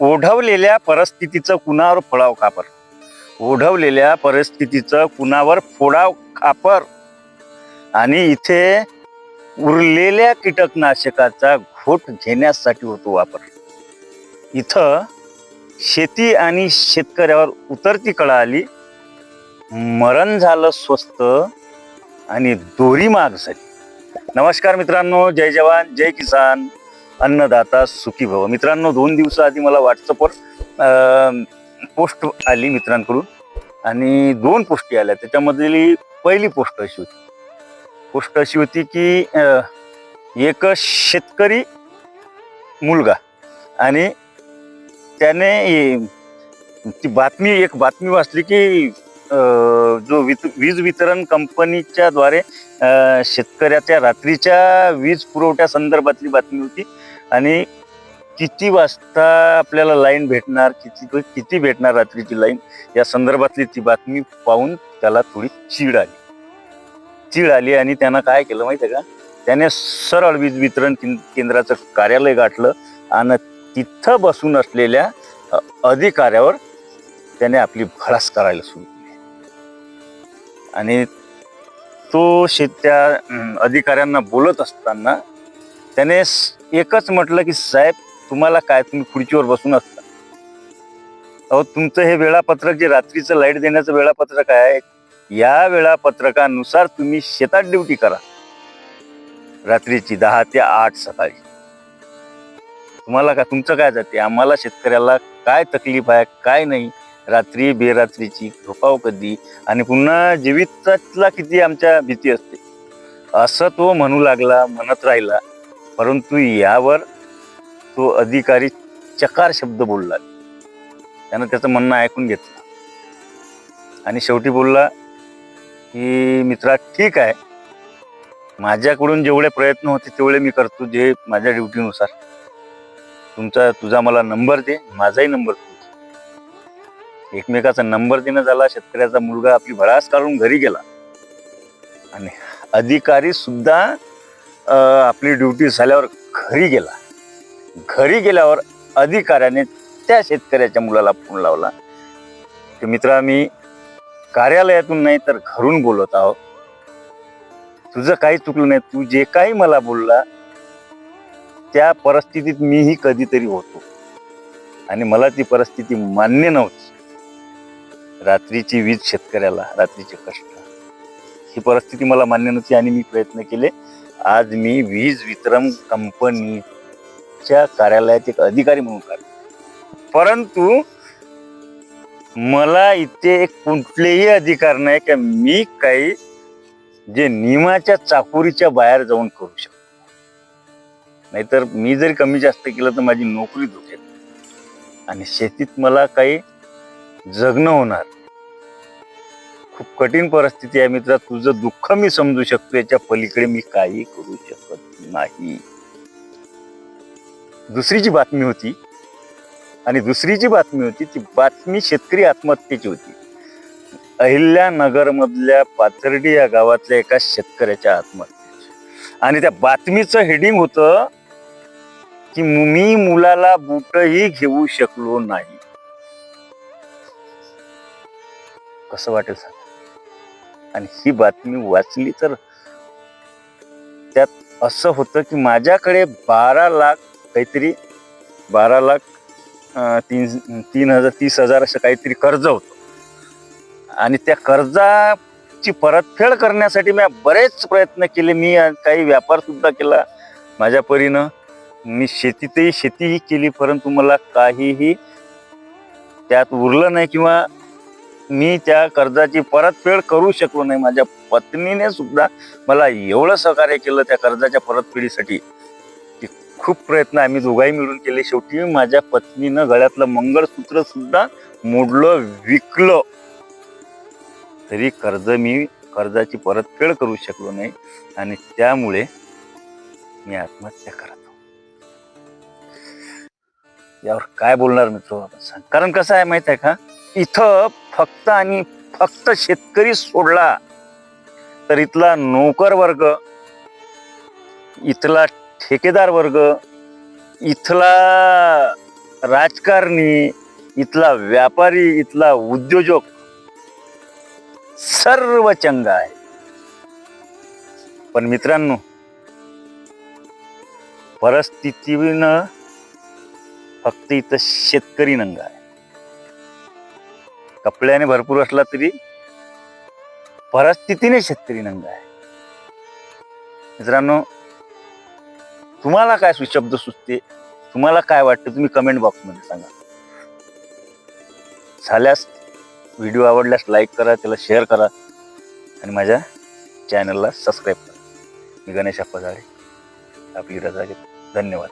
ओढवलेल्या परिस्थितीचं कुणावर फोडाव खापर ओढवलेल्या परिस्थितीचं कुणावर फोडाव खापर आणि इथे उरलेल्या कीटकनाशकाचा घोट घेण्यासाठी होतो वापर. इथं शेती आणि शेतकऱ्यावर उतरती कळा आली. मरण झालं स्वस्त आणि दोरी माग झाली. नमस्कार मित्रांनो जय जवान जय किसान. अन्नदाता सुखी भव. मित्रांनो दोन दिवसाआधी मला व्हॉट्सअपवर पोस्ट आली मित्रांकडून आणि दोन पोस्टी आल्या. त्याच्यामधली पहिली पोस्ट अशी होती. पोस्ट अशी होती की एक शेतकरी मुलगा आणि त्याने ती बातमी एक बातमी वाचली की जो वित वीज वितरण कंपनीच्या द्वारे शेतकऱ्याच्या रात्रीच्या वीज पुरवठ्या संदर्भातली बातमी होती. आणि किती वाजता आपल्याला लाईन भेटणार किती किती भेटणार रात्रीची लाईन या संदर्भातली ती बातमी पाहून त्याला थोडी चीड आली. चीड आली आणि त्यानं काय केलं माहिती आहे का? त्याने सरळ वीज वितरण केंद्राचं कार्यालय गाठलं आणि तिथं बसून असलेल्या अधिकाऱ्यावर त्याने आपली भडास करायला सुरू आणि तो शेत त्या अधिकाऱ्यांना बोलत असताना त्याने एकच म्हटलं की साहेब तुम्हाला काय? तुम्ही खुर्चीवर बसून असता. अहो तुमचं हे वेळापत्रक जे रात्रीचं लाइट देण्याचं वेळापत्रक आहे या वेळापत्रकानुसार तुम्ही शेतात ड्युटी करा. रात्रीची दहा ते आठ सकाळी. तुम्हाला का तुमचं काय जाते? आम्हाला शेतकऱ्याला काय तकलीफ आहे काय नाही? रात्री बेरात्रीची झोपाव कधी आणि पुन्हा जीवितातला किती आमच्या भीती असते. असं तो म्हणू लागला म्हणत राहिला परंतु यावर तो अधिकारी चकार शब्द बोलला. त्यानं त्याचं म्हणणं ऐकून घेतलं. आणि शेवटी बोलला की मित्रा ठीक आहे. माझ्याकडून जेवढे प्रयत्न होते तेवढे मी करतो जे माझ्या ड्युटीनुसार. तुमचा तुझा मला नंबर दे माझाही नंबर दे. एकमेकाचा नंबर देणं झाला शेतकऱ्याचा मुलगा आपली भरास काढून घरी गेला. आणि अधिकारी सुद्धा आपली ड्युटी झाल्यावर घरी गेला. घरी गेल्यावर अधिकाऱ्याने त्या शेतकऱ्याच्या मुलाला फोन लावला. की मित्रा मी कार्यालयातून नाही तर घरून बोलत आहो तुझं काही चुकलं नाही. तू जे काही मला बोलला त्या परिस्थितीत मीही कधीतरी होतो. आणि मला ती परिस्थिती मान्य नव्हती. रात्रीची वीज शेतकऱ्याला रात्रीचे कष्ट. ही परिस्थिती मला मान्य नव्हती आणि मी प्रयत्न केले. आज मी वीज वितरण कंपनीच्या कार्यालयात एक अधिकारी म्हणून कार्य परंतु मला इथे एक कुठलेही अधिकार नाही की मी काही जे नियमाच्या चाकोरीच्या बाहेर जाऊन करू शकतो. नाहीतर मी जरी कमी जास्त केलं तर माझी नोकरी धोक्यात आणि शेतीत मला काही जगणं होणार. खूप कठीण परिस्थिती आहे मित्रा. तुझं दुःख मी समजू शकतो. याच्या पलीकडे मी काही करू शकत नाही. दुसरी जी बातमी होती. आणि दुसरी जी बातमी होती. ती बातमी शेतकरी आत्महत्येची होती. अहिल्यानगर मधल्या पाथर्डी या गावातल्या एका शेतकऱ्याच्या आत्महत्येची. आणि त्या बातमीचं हेडिंग होतं की मी मुलाला बूटही घेऊ शकलो नाही. कसं वाटेल सांग. आणि ही बातमी वाचली तर त्यात असं होतं की माझ्याकडे बारा लाख काहीतरी बारा लाख तीन तीन हजार तीस हजार असं काहीतरी कर्ज होतं. आणि त्या कर्जाची परतफेड करण्यासाठी मी बरेच प्रयत्न केले. मी काही व्यापारसुद्धा केला माझ्या परीनं. मी शेतीतही शेतीही केली परंतु मला काहीही त्यात उरलं नाही किंवा मी त्या कर्जाची परतफेड करू शकलो नाही. माझ्या पत्नीने सुद्धा मला एवढं सहकार्य केलं त्या कर्जाच्या परतफेडीसाठी की खूप प्रयत्न आम्ही दोघाही मिळून केले. शेवटी माझ्या पत्नीनं गळ्यातलं मंगळसूत्र सुद्धा मोडलं विकलं. तरी कर्ज मी कर्जाची परतफेड करू शकलो नाही आणि त्यामुळे मी आत्महत्या करत यावर काय बोलणार मित्र? सांग कारण कसं आहे माहीत आहे का? इथं फक्त आणि फक्त शेतकरी सोडला तर इथला नोकर वर्ग इथला ठेकेदार वर्ग इथला राजकारणी इथला व्यापारी इथला उद्योजक सर्व चंगा आहे. पण मित्रांनो परिस्थितीनं फक्त इथं शेतकरी नंगा आहे. कपड्याने भरपूर असला तरी परिस्थितीने शेतकरी नंग आहे. मित्रांनो तुम्हाला काय सुशब्द सुचते? तुम्हाला काय वाटतं? तुम्ही कमेंट बॉक्समध्ये सांगा. झाल्यास व्हिडिओ आवडल्यास लाईक करा त्याला शेअर करा आणि माझ्या चॅनलला सबस्क्राईब करा. मी गणेश अप्पा झाडे आपली रजा घेतो. धन्यवाद.